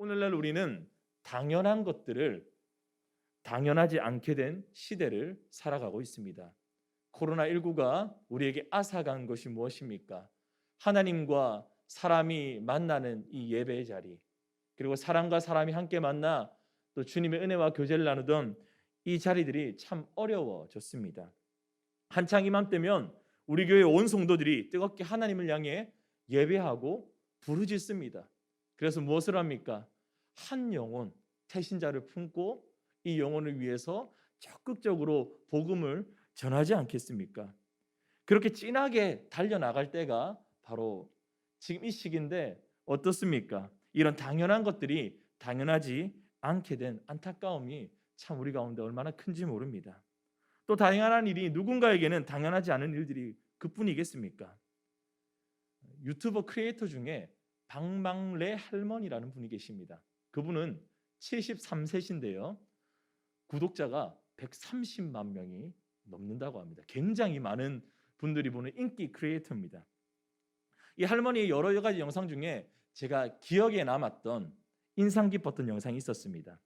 오늘날 우리는 당연한 것들을 당연하지 않게 된 시대를 살아가고 있습니다. 코로나19가 우리에게 앗아간 것이 무엇입니까? 하나님과 사람이 만나는 이 예배의 자리, 그리고 사람과 사람이 함께 만나 또 주님의 은혜와 교제를 나누던 이 자리들이 참 어려워졌습니다. 한창 이맘때면 우리 교회 온 성도들이 뜨겁게 하나님을 향해 예배하고 부르짖습니다. 그래서 무엇을 합니까? 한 영혼 태신자를 품고 이 영혼을 위해서 적극적으로 복음을 전하지 않겠습니까? 그렇게 진하게 달려 나갈 때가 바로 지금 이 시기인데 어떻습니까? 이런 당연한 것들이 당연하지 않게 된 안타까움이 참 우리 가운데 얼마나 큰지 모릅니다. 또 당연한 일이 누군가에게는 당연하지 않은 일들이 그뿐이겠습니까? 유튜버 크리에이터 중에 방망레 할머니라는 분이 계십니다. 그분은 73세신데요. 구독자가 130만 명이 넘는다고 합니다. 굉장히 많은 분들이 보는 인기 크리에이터입니다. 이 할머니의 여러 가지 영상 중에 제가 기억에 남았던 인상 깊었던 영상이 있었습니다.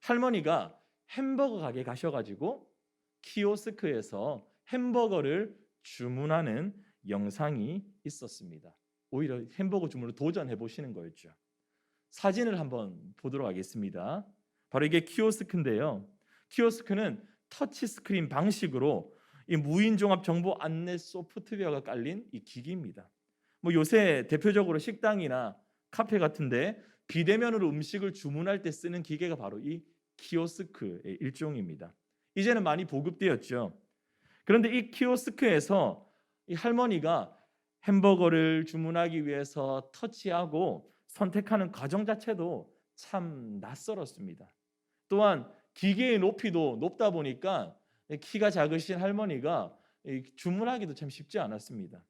할머니가 햄버거 가게 가셔가지고 키오스크에서 햄버거를 주문하는 영상이 있었습니다. 오히려 햄버거 주문을 도전해 보시는 거였죠. 사진을 한번 보도록 하겠습니다. 바로 이게 키오스크인데요. 키오스크는 터치 스크린 방식으로 이 무인 종합 정보 안내 소프트웨어가 깔린 이 기기입니다. 뭐 요새 대표적으로 식당이나 카페 같은데 비대면으로 음식을 주문할 때 쓰는 기계가 바로 이 키오스크의 일종입니다. 이제는 많이 보급되었죠. 그런데 이 키오스크에서 이 할머니가 햄버거를 주문하기 위해서 터치하고 선택하는 과정 자체도 참 낯설었습니다. 또한 기계의 높이도 높다 보니까 키가 작으신 할머니가 주문하기도 참 쉽지 않았습니다.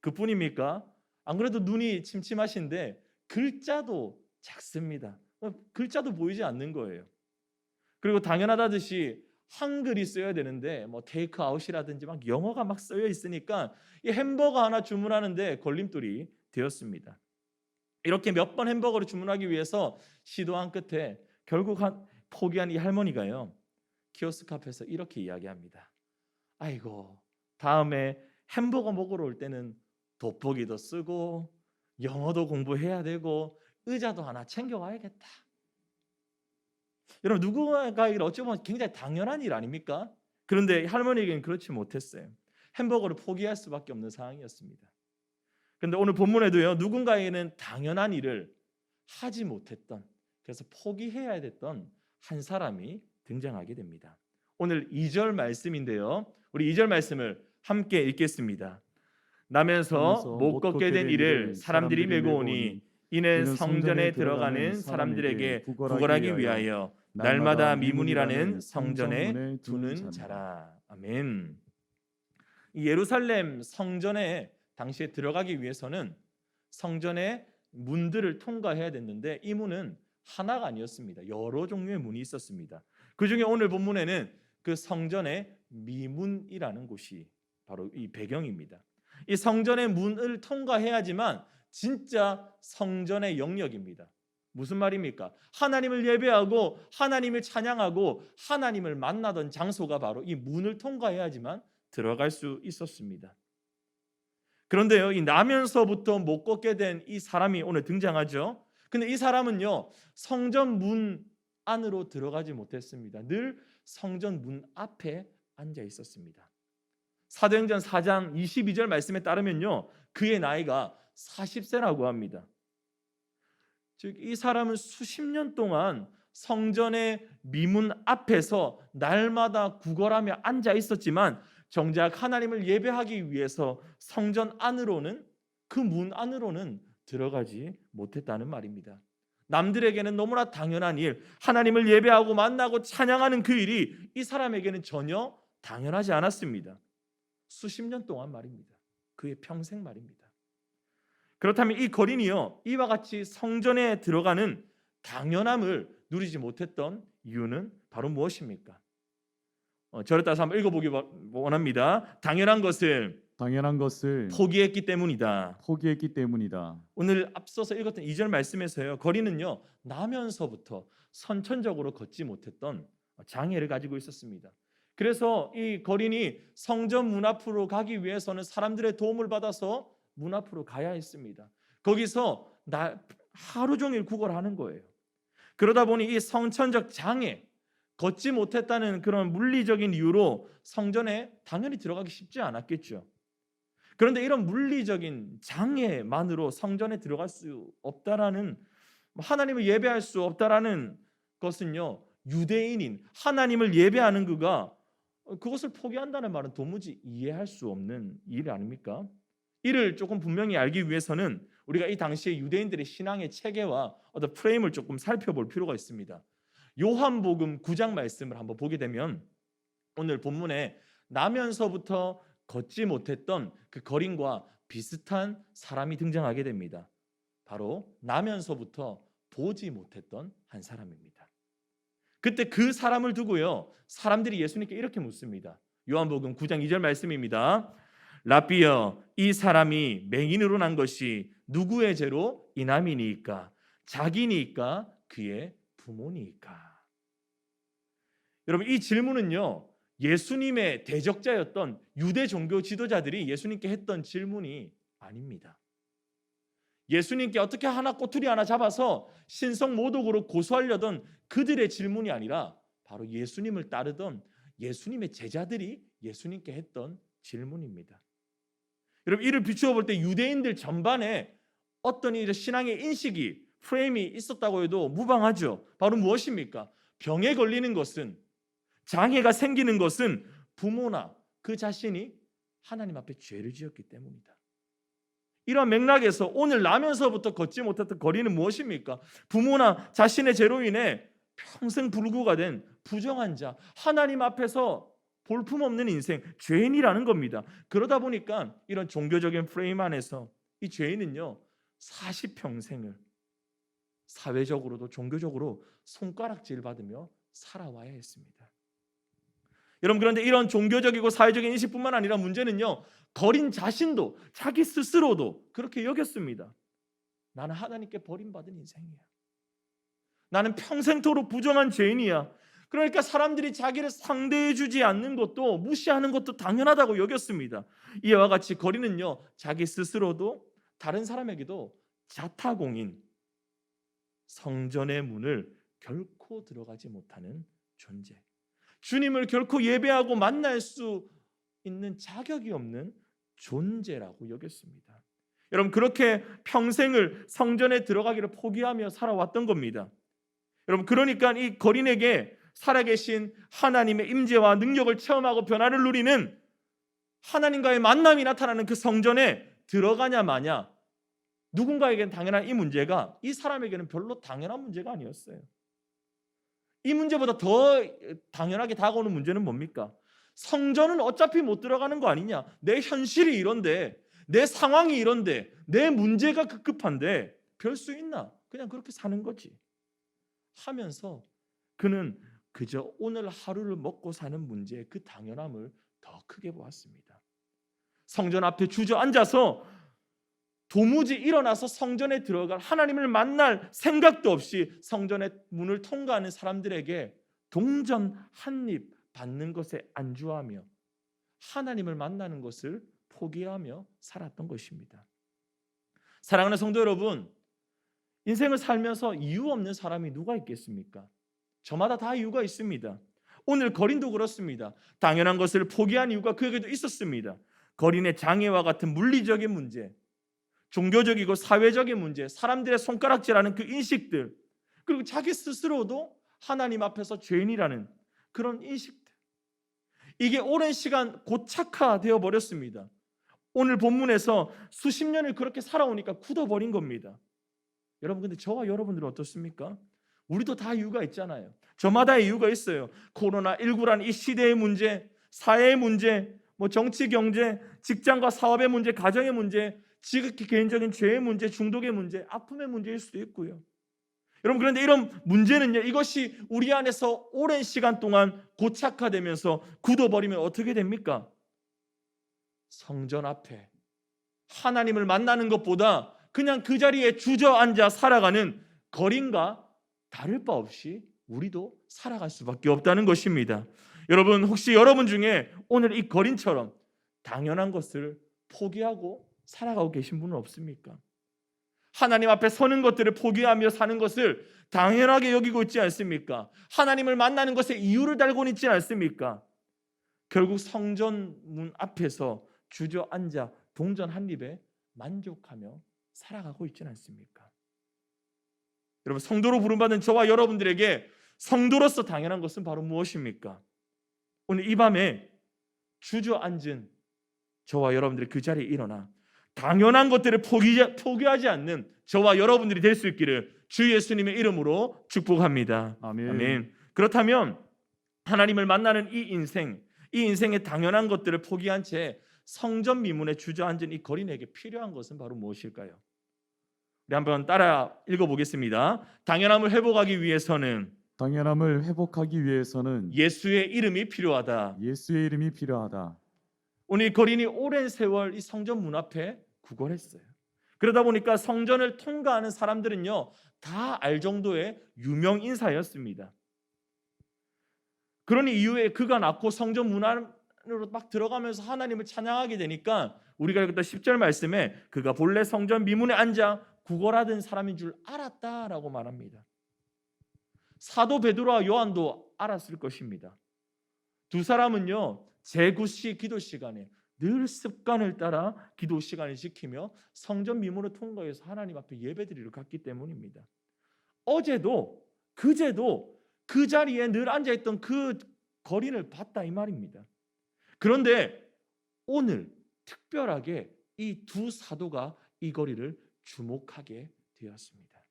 그뿐입니까? 안 그래도 눈이 침침하신데 글자도 작습니다. 어, 글자도 보이지 않는 거예요. 그리고 당연하다듯이 한글이 써야 되는데 뭐 테이크 아웃이라든지 막 영어가 막 쓰여 있으니까 이 햄버거 하나 주문하는데 걸림돌이 되었습니다. 이렇게 몇 번 햄버거를 주문하기 위해서 시도한 끝에 결국 한 포기한 이 할머니가요. 키오스크 앞에서 이렇게 이야기합니다. 아이고 다음에 햄버거 먹으러 올 때는 돋보기도 쓰고 영어도 공부해야 되고 의자도 하나 챙겨와야겠다. 여러분 누군가에게 어찌 보면 굉장히 당연한 일 아닙니까? 그런데 할머니에게는 그렇지 못했어요. 햄버거를 포기할 수밖에 없는 상황이었습니다. 그런데 오늘 본문에도요 누군가에게는 당연한 일을 하지 못했던 그래서 포기해야 됐던 한 사람이 등장하게 됩니다. 오늘 2절 말씀인데요. 우리 2절 말씀을 함께 읽겠습니다. 나면서 못 걷게 된 이를 사람들이 메고 오니 이는 성전에 들어가는 사람들에게 구걸하기 위하여 날마다 미문이라는 성전에 두는 자라. 아멘. 이 예루살렘 성전에 당시에 들어가기 위해서는 성전의 문들을 통과해야 됐는데 이 문은 하나가 아니었습니다. 여러 종류의 문이 있었습니다. 그 중에 오늘 본문에는 그 성전의 미문이라는 곳이 바로 이 배경입니다. 이 성전의 문을 통과해야지만 진짜 성전의 영역입니다. 무슨 말입니까? 하나님을 예배하고 하나님을 찬양하고 하나님을 만나던 장소가 바로 이 문을 통과해야지만 들어갈 수 있었습니다. 그런데요, 이 나면서부터 못 걷게 된 이 사람이 오늘 등장하죠. 근데 이 사람은요, 성전 문 안으로 들어가지 못했습니다. 늘 성전 문 앞에 앉아 있었습니다. 사도행전 4장 22절 말씀에 따르면요. 그의 나이가 40세라고 합니다. 즉 이 사람은 수십 년 동안 성전의 미문 앞에서 날마다 구걸하며 앉아 있었지만 정작 하나님을 예배하기 위해서 성전 안으로는 그 문 안으로는 들어가지 못했다는 말입니다. 남들에게는 너무나 당연한 일, 하나님을 예배하고 만나고 찬양하는 그 일이 이 사람에게는 전혀 당연하지 않았습니다. 수십 년 동안 말입니다. 그의 평생 말입니다. 그렇다면 이 거린이요 이와 같이 성전에 들어가는 당연함을 누리지 못했던 이유는 바로 무엇입니까? 어, 저를 따라서 한번 읽어보기 원합니다. 당연한 것을 당연한 것을 포기했기 때문이다. 포기했기 때문이다. 오늘 앞서서 읽었던 2절 말씀에서요. 거리는요. 나면서부터 선천적으로 걷지 못했던 장애를 가지고 있었습니다. 그래서 이 거린이 성전 문 앞으로 가기 위해서는 사람들의 도움을 받아서 문 앞으로 가야 했습니다. 거기서 나 하루 종일 구걸하는 거예요. 그러다 보니 이 성천적 장애, 걷지 못했다는 그런 물리적인 이유로 성전에 당연히 들어가기 쉽지 않았겠죠. 그런데 이런 물리적인 장애만으로 성전에 들어갈 수 없다라는 하나님을 예배할 수 없다라는 것은요 유대인인 하나님을 예배하는 그가 그것을 포기한다는 말은 도무지 이해할 수 없는 일 아닙니까? 이를 조금 분명히 알기 위해서는 우리가 이 당시에 유대인들의 신앙의 체계와 어떤 프레임을 조금 살펴볼 필요가 있습니다. 요한복음 9장 말씀을 한번 보게 되면 오늘 본문에 나면서부터 걷지 못했던 그 거린과 비슷한 사람이 등장하게 됩니다. 바로 나면서부터 보지 못했던 한 사람입니다. 그때 그 사람을 두고요. 사람들이 예수님께 이렇게 묻습니다. 요한복음 9장 2절 말씀입니다. 라비어 이 사람이 맹인으로 난 것이 누구의 죄로 이남이니까 자기니까 그의 부모니까 여러분 이 질문은요 예수님의 대적자였던 유대 종교 지도자들이 예수님께 했던 질문이 아닙니다. 예수님께 어떻게 하나 꼬투리 하나 잡아서 신성 모독으로 고소하려던 그들의 질문이 아니라 바로 예수님을 따르던 예수님의 제자들이 예수님께 했던 질문입니다. 여러분 이를 비추어 볼 때 유대인들 전반에 어떤 이 신앙의 인식이 프레임이 있었다고 해도 무방하죠. 바로 무엇입니까? 병에 걸리는 것은 장애가 생기는 것은 부모나 그 자신이 하나님 앞에 죄를 지었기 때문이다. 이러한 맥락에서 오늘 나면서부터 걷지 못했던 거리는 무엇입니까? 부모나 자신의 죄로 인해 평생 불구가 된 부정한 자, 하나님 앞에서 볼품없는 인생, 죄인이라는 겁니다. 그러다 보니까 이런 종교적인 프레임 안에서 이 죄인은요, 40평생을 사회적으로도 종교적으로 손가락질 받으며 살아와야 했습니다. 여러분 그런데 이런 종교적이고 사회적인 인식뿐만 아니라 문제는요. 거린 자신도 자기 스스로도 그렇게 여겼습니다. 나는 하나님께 버림받은 인생이야. 나는 평생토록 부정한 죄인이야. 그러니까 사람들이 자기를 상대해 주지 않는 것도 무시하는 것도 당연하다고 여겼습니다. 이와 같이 거리는요. 자기 스스로도 다른 사람에게도 자타공인 성전의 문을 결코 들어가지 못하는 존재. 주님을 결코 예배하고 만날 수 있는 자격이 없는 존재라고 여겼습니다. 여러분 그렇게 평생을 성전에 들어가기를 포기하며 살아왔던 겁니다. 여러분 그러니까 이 거린에게 살아계신 하나님의 임재와 능력을 체험하고 변화를 누리는 하나님과의 만남이 나타나는 그 성전에 들어가냐 마냐 누군가에게는 당연한 이 문제가 이 사람에게는 별로 당연한 문제가 아니었어요. 이 문제보다 더 당연하게 다가오는 문제는 뭡니까? 성전은 어차피 못 들어가는 거 아니냐? 내 현실이 이런데, 내 상황이 이런데, 내 문제가 급급한데 별 수 있나? 그냥 그렇게 사는 거지. 하면서 그는 그저 오늘 하루를 먹고 사는 문제의 그 당연함을 더 크게 보았습니다. 성전 앞에 주저앉아서 도무지 일어나서 성전에 들어갈 하나님을 만날 생각도 없이 성전의 문을 통과하는 사람들에게 동전 한 입 받는 것에 안주하며 하나님을 만나는 것을 포기하며 살았던 것입니다. 사랑하는 성도 여러분, 인생을 살면서 이유 없는 사람이 누가 있겠습니까? 저마다 다 이유가 있습니다. 오늘 거린도 그렇습니다. 당연한 것을 포기한 이유가 그에게도 있었습니다. 거린의 장애와 같은 물리적인 문제, 종교적이고 사회적인 문제, 사람들의 손가락질하는 그 인식들, 그리고 자기 스스로도 하나님 앞에서 죄인이라는 그런 인식들. 이게 오랜 시간 고착화되어 버렸습니다. 오늘 본문에서 수십 년을 그렇게 살아오니까 굳어버린 겁니다. 여러분 근데 저와 여러분들은 어떻습니까? 우리도 다 이유가 있잖아요. 저마다의 이유가 있어요. 코로나 19란 이 시대의 문제, 사회의 문제, 뭐 정치 경제, 직장과 사업의 문제, 가정의 문제, 지극히 개인적인 죄의 문제, 중독의 문제, 아픔의 문제일 수도 있고요. 여러분 그런데 이런 문제는요. 이것이 우리 안에서 오랜 시간 동안 고착화되면서 굳어버리면 어떻게 됩니까? 성전 앞에 하나님을 만나는 것보다 그냥 그 자리에 주저앉아 살아가는 거린과 다를 바 없이 우리도 살아갈 수밖에 없다는 것입니다. 여러분 혹시 여러분 중에 오늘 이 거린처럼 당연한 것을 포기하고 살아가고 계신 분은 없습니까? 하나님 앞에 서는 것들을 포기하며 사는 것을 당연하게 여기고 있지 않습니까? 하나님을 만나는 것에 이유를 달고 있지 않습니까? 결국 성전 문 앞에서 주저앉아 동전 한 입에 만족하며 살아가고 있지는 않습니까? 여러분 성도로 부름받은 저와 여러분들에게 성도로서 당연한 것은 바로 무엇입니까? 오늘 이 밤에 주저앉은 저와 여러분들이 그 자리에 일어나 당연한 것들을 포기, 포기하지 않는 저와 여러분들이 될 수 있기를 주 예수님의 이름으로 축복합니다. 아멘. 아멘. 그렇다면 하나님을 만나는 이 인생, 이 인생의 당연한 것들을 포기한 채 성전 미문에 주저앉은 이 거린에게 필요한 것은 바로 무엇일까요? 우리 한번 따라 읽어보겠습니다. 당연함을 회복하기 위해서는 당연함을 회복하기 위해서는 예수의 이름이 필요하다. 예수의 이름이 필요하다. 오늘 이 거린이 오랜 세월 이 성전 문 앞에 구걸했어요. 그러다 보니까 성전을 통과하는 사람들은요 다 알 정도의 유명 인사였습니다. 그러니 이후에 그가 낳고 성전 문 안으로 막 들어가면서 하나님을 찬양하게 되니까 우리가 읽었던 10절 말씀에 그가 본래 성전 미문에 앉아 구걸하던 사람인 줄 알았다라고 말합니다. 사도 베드로와 요한도 알았을 것입니다. 두 사람은요 제9시 기도 시간에 늘 습관을 따라 기도 시간을 지키며 성전 미문을 통과해서 하나님 앞에 예배드리러 갔기 때문입니다. 어제도 그제도 그 자리에 늘 앉아 있던 그 거린을 봤다 이 말입니다. 그런데 오늘 특별하게 이 두 사도가 이 거리를 주목하게 되었습니다.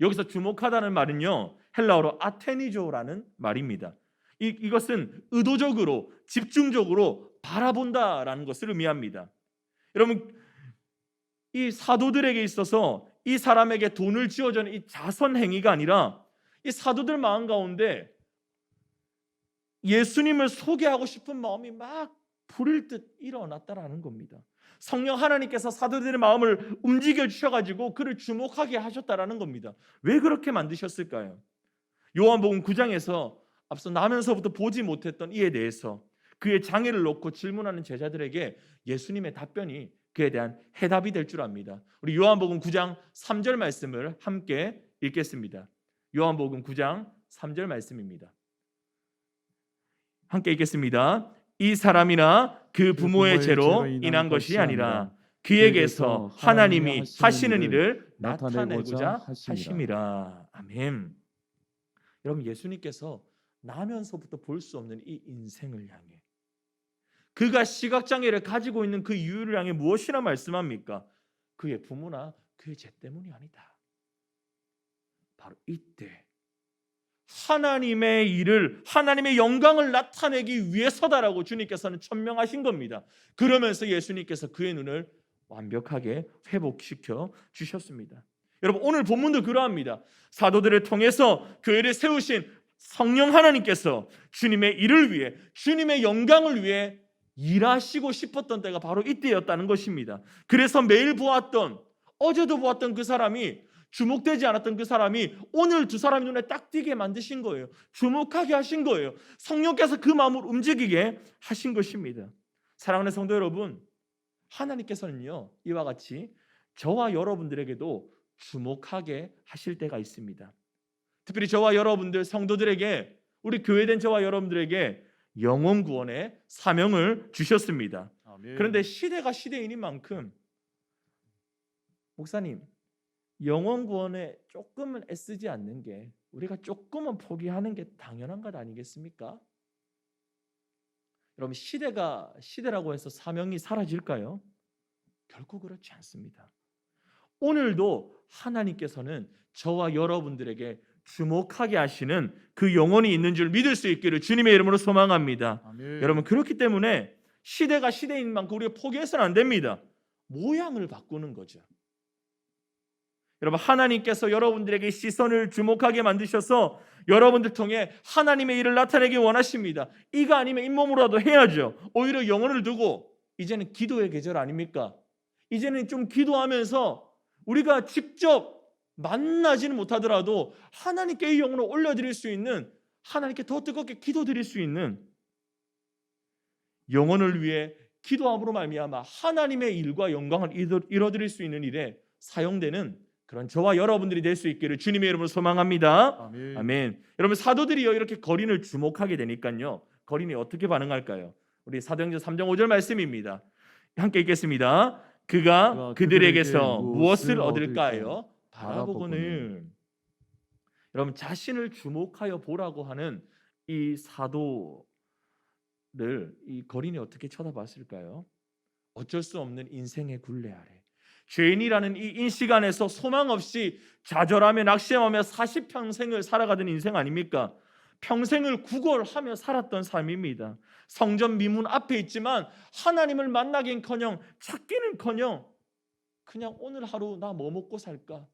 여기서 주목하다는 말은요 헬라어로 아테니조라는 말입니다. 이, 이것은 의도적으로 집중적으로 바라본다라는 것을 의미합니다. 여러분 이 사도들에게 있어서 이 사람에게 돈을 지어주는 이 자선 행위가 아니라 이 사도들 마음 가운데 예수님을 소개하고 싶은 마음이 막 불일 듯 일어났다라는 겁니다. 성령 하나님께서 사도들의 마음을 움직여 주셔가지고 그를 주목하게 하셨다라는 겁니다. 왜 그렇게 만드셨을까요? 요한복음 9장에서 앞서 나면서부터 보지 못했던 이에 대해서 그의 장애를 놓고 질문하는 제자들에게 예수님의 답변이 그에 대한 해답이 될 줄 압니다. 우리 요한복음 9장 3절 말씀을 함께 읽겠습니다. 요한복음 9장 3절 말씀입니다. 함께 읽겠습니다. 이 사람이나 그 부모의 죄로 인한 것이 아니라 그에게서 하나님이 하시는 일을 나타내고자 하심이라. 아멘. 여러분 예수님께서 나면서부터 볼 수 없는 이 인생을 향해 그가 시각장애를 가지고 있는 그 이유를 향해 무엇이라 말씀합니까? 그의 부모나 그의 죄 때문이 아니다. 바로 이때 하나님의 일을 하나님의 영광을 나타내기 위해서다라고 주님께서는 천명하신 겁니다. 그러면서 예수님께서 그의 눈을 완벽하게 회복시켜 주셨습니다. 여러분 오늘 본문도 그러합니다. 사도들을 통해서 교회를 세우신 성령 하나님께서 주님의 일을 위해 주님의 영광을 위해 일하시고 싶었던 때가 바로 이때였다는 것입니다. 그래서 매일 보았던 어제도 보았던 그 사람이 주목되지 않았던 그 사람이 오늘 두 사람의 눈에 딱 띄게 만드신 거예요. 주목하게 하신 거예요. 성령께서 그 마음을 움직이게 하신 것입니다. 사랑하는 성도 여러분, 하나님께서는요 이와 같이 저와 여러분들에게도 주목하게 하실 때가 있습니다. 특별히 저와 여러분들 성도들에게 우리 교회된 저와 여러분들에게 영혼 구원의 사명을 주셨습니다. 아멘. 그런데 시대가 시대인인 만큼 목사님 영혼 구원에 조금은 애쓰지 않는 게 우리가 조금은 포기하는 게 당연한 것 아니겠습니까? 여러분 시대가 시대라고 해서 사명이 사라질까요? 결코 그렇지 않습니다. 오늘도 하나님께서는 저와 여러분들에게 주목하게 하시는 그 영혼이 있는 줄 믿을 수 있기를 주님의 이름으로 소망합니다. 아멘. 여러분 그렇기 때문에 시대가 시대인 만큼 우리가 포기해서는 안 됩니다. 모양을 바꾸는 거죠. 여러분 하나님께서 여러분들에게 시선을 주목하게 만드셔서 여러분들 통해 하나님의 일을 나타내기 원하십니다. 이가 아니면 잇몸으로라도 해야죠. 오히려 영혼을 두고 이제는 기도의 계절 아닙니까? 이제는 좀 기도하면서 우리가 직접 만나지는 못하더라도 하나님께 이 영혼을 올려드릴 수 있는 하나님께 더 뜨겁게 기도드릴 수 있는 영혼을 위해 기도함으로 말미암아 하나님의 일과 영광을 이뤄- 이뤄드릴 수 있는 일에 사용되는 그런 저와 여러분들이 될 수 있기를 주님의 이름으로 소망합니다. 아멘. 아멘. 여러분 사도들이요 이렇게 거린을 주목하게 되니까요. 거린이 어떻게 반응할까요? 우리 사도행전 3장 5절 말씀입니다. 함께 읽겠습니다. 그가 그가 그들에게서 그들에게 무엇을 얻을까요? 바라보거늘. 여러분 자신을 주목하여 보라고 하는 이 사도를 이 거린이 어떻게 쳐다봤을까요? 어쩔 수 없는 인생의 굴레 아래 죄인이라는 이 인식 안에서 소망 없이 좌절하며 낙심하며 40평생을 살아가던 인생 아닙니까? 평생을 구걸하며 살았던 삶입니다. 성전 미문 앞에 있지만 하나님을 만나긴커녕 찾기는커녕 그냥 오늘 하루 나 뭐 먹고 살까?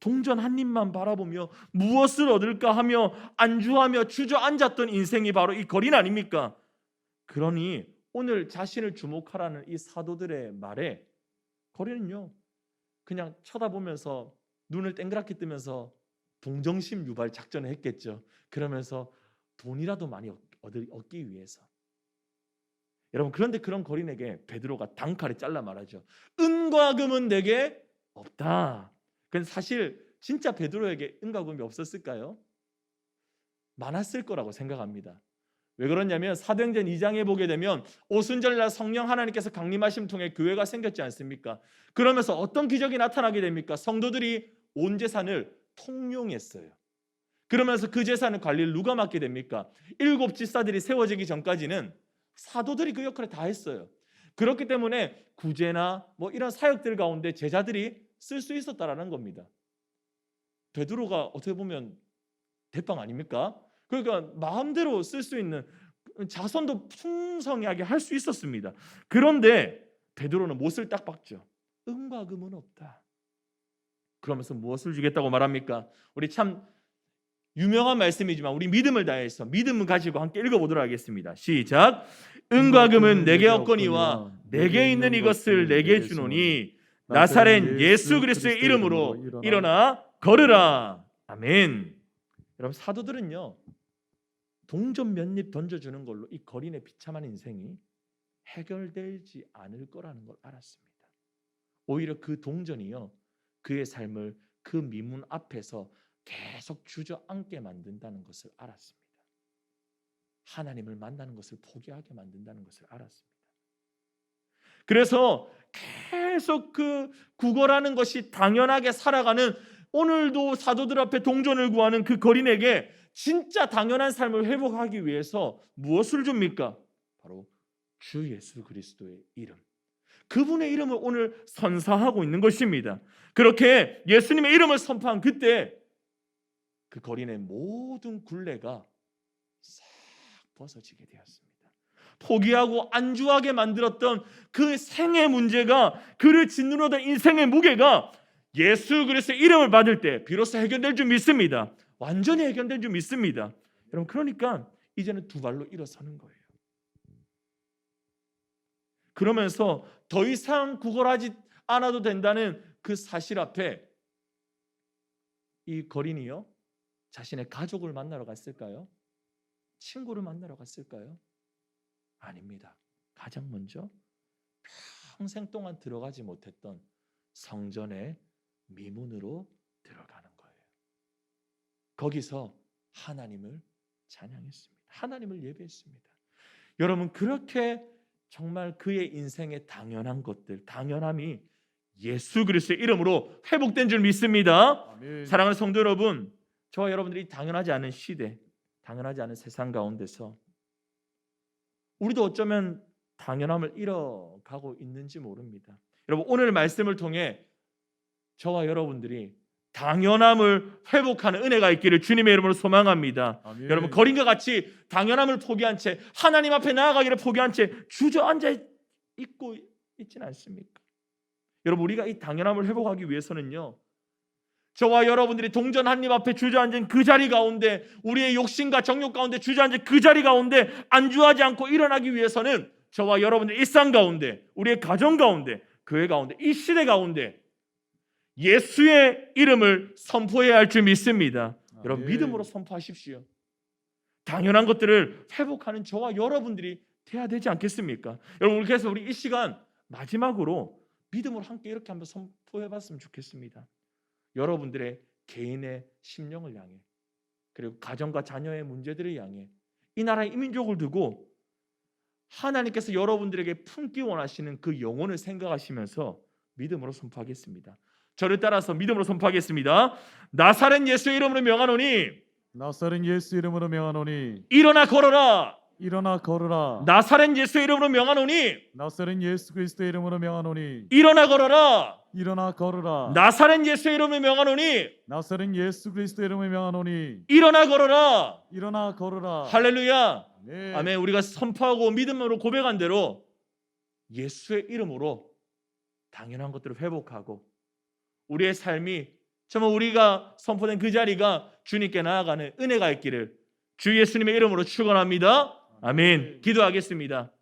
동전 한 입만 바라보며 무엇을 얻을까 하며 안주하며 주저앉았던 인생이 바로 이 거린 아닙니까? 그러니 오늘 자신을 주목하라는 이 사도들의 말에 거린은요 그냥 쳐다보면서 눈을 땡그랗게 뜨면서 동정심 유발 작전을 했겠죠. 그러면서 돈이라도 많이 얻- 얻기 위해서. 여러분 그런데 그런 거린에게 베드로가 단칼에 잘라 말하죠. 은과 금은 내게 없다. 근데 사실 진짜 베드로에게 은과 금이 없었을까요? 많았을 거라고 생각합니다. 왜 그러냐면 사도행전 2장에 보게 되면 오순절날 성령 하나님께서 강림하심 통해 교회가 생겼지 않습니까? 그러면서 어떤 기적이 나타나게 됩니까? 성도들이 온 재산을 통용했어요. 그러면서 그 재산을 관리를 누가 맡게 됩니까? 일곱 집사들이 세워지기 전까지는 사도들이 그 역할을 다 했어요. 그렇기 때문에 구제나 뭐 이런 사역들 가운데 제자들이 쓸 수 있었다라는 겁니다. 베드로가 어떻게 보면 대빵 아닙니까? 그러니까 마음대로 쓸 수 있는 자손도 풍성하게 할 수 있었습니다. 그런데 베드로는 못을 딱 박죠. 은과 금은 없다. 그러면서 무엇을 주겠다고 말합니까? 우리 참 유명한 말씀이지만 우리 믿음을 다해서 믿음을 가지고 함께 읽어보도록 하겠습니다. 시작. 은과 금은 내게 없거니와 내게 있는 이것을 내게 주노니 나사렛 예수 그리스도의 이름으로 일어나 걸으라. 아멘. 여러분 사도들은요 동전 몇 입 던져주는 걸로 이 거린의 비참한 인생이 해결되지 않을 거라는 걸 알았습니다. 오히려 그 동전이요 그의 삶을 그 미문 앞에서 계속 주저앉게 만든다는 것을 알았습니다. 하나님을 만나는 것을 포기하게 만든다는 것을 알았습니다. 그래서 계속 그 구걸하는 것이 당연하게 살아가는 오늘도 사도들 앞에 동전을 구하는 그 거린에게 진짜 당연한 삶을 회복하기 위해서 무엇을 줍니까? 바로 주 예수 그리스도의 이름. 그분의 이름을 오늘 선사하고 있는 것입니다. 그렇게 예수님의 이름을 선포한 그때 그 거린의 모든 굴레가 싹 벗어지게 되었습니다. 포기하고 안주하게 만들었던 그 생의 문제가 그를 짓누르던 인생의 무게가 예수 그리스도의 이름을 받을 때 비로소 해결될 줄 믿습니다. 완전히 해결될 줄 믿습니다. 여러분 그러니까 이제는 두 발로 일어서는 거예요. 그러면서 더 이상 구걸하지 않아도 된다는 그 사실 앞에 이 거린이요 자신의 가족을 만나러 갔을까요? 친구를 만나러 갔을까요? 아닙니다. 가장 먼저 평생 동안 들어가지 못했던 성전의 미문으로 들어가는 거기서 하나님을 찬양했습니다. 하나님을 예배했습니다. 여러분 그렇게 정말 그의 인생의 당연한 것들, 당연함이 예수 그리스도의 이름으로 회복된 줄 믿습니다. 아멘. 사랑하는 성도 여러분, 저와 여러분들이 당연하지 않은 시대, 당연하지 않은 세상 가운데서 우리도 어쩌면 당연함을 잃어가고 있는지 모릅니다. 여러분 오늘 말씀을 통해 저와 여러분들이 당연함을 회복하는 은혜가 있기를 주님의 이름으로 소망합니다. 아멘. 여러분 거린과 같이 당연함을 포기한 채 하나님 앞에 나아가기를 포기한 채 주저앉아 있고 있지는 않습니까? 여러분 우리가 이 당연함을 회복하기 위해서는요. 저와 여러분들이 동전 한 입 앞에 주저앉은 그 자리 가운데 우리의 욕심과 정욕 가운데 주저앉은 그 자리 가운데 안주하지 않고 일어나기 위해서는 저와 여러분들 일상 가운데, 우리의 가정 가운데, 교회 가운데, 이 시대 가운데 예수의 이름을 선포해야 할 줄 믿습니다. 여러분 아멘. 믿음으로 선포하십시오. 당연한 것들을 회복하는 저와 여러분들이 돼야 되지 않겠습니까? 여러분 그래서 우리 이 시간 마지막으로 믿음으로 함께 이렇게 한번 선포해 봤으면 좋겠습니다. 여러분들의 개인의 심령을 향해 그리고 가정과 자녀의 문제들을 향해 이 나라의 이민족을 두고 하나님께서 여러분들에게 품기 원하시는 그 영혼을 생각하시면서 믿음으로 선포하겠습니다. 저를 따라서 믿음으로 선포하겠습니다. 나사렛 예수의 이름으로 명하노니 나사렛 예수 이름으로 명하노니 일어나 걸어라. 일어나 걸으라. 나사렛 예수의 이름으로 명하노니 나사렛 예수 그리스도의 이름으로 명하노니 일어나 걸어라. 일어나 걸으라. 나사렛 예수의 이름으로 명하노니 나사렛 예수 그리스도의 이름으로 명하노니 일어나 걸어라. 일어나 걸으라. 할렐루야. 네. 아멘. 우리가 선포하고 믿음으로 고백한 대로 예수의 이름으로 당연한 것들을 회복하고 우리의 삶이 정말 우리가 선포된 그 자리가 주님께 나아가는 은혜가 있기를 주 예수님의 이름으로 축원합니다. 아멘. 기도하겠습니다.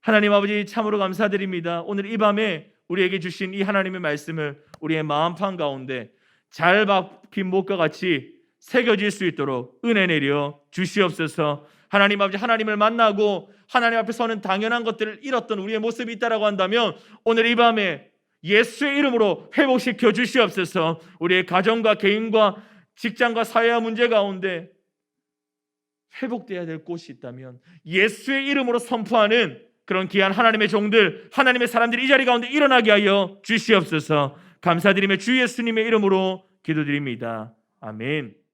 하나님 아버지 참으로 감사드립니다. 오늘 이 밤에 우리에게 주신 이 하나님의 말씀을 우리의 마음판 가운데 잘 박힌 못과 같이 새겨질 수 있도록 은혜 내려 주시옵소서. 하나님 아버지 하나님을 만나고 하나님 앞에 서는 당연한 것들을 잃었던 우리의 모습이 있다라고 한다면 오늘 이 밤에 예수의 이름으로 회복시켜 주시옵소서. 우리의 가정과 개인과 직장과 사회와 문제 가운데 회복돼야 될 곳이 있다면 예수의 이름으로 선포하는 그런 귀한 하나님의 종들, 하나님의 사람들이 이 자리 가운데 일어나게 하여 주시옵소서. 감사드리며 주 예수님의 이름으로 기도드립니다. 아멘.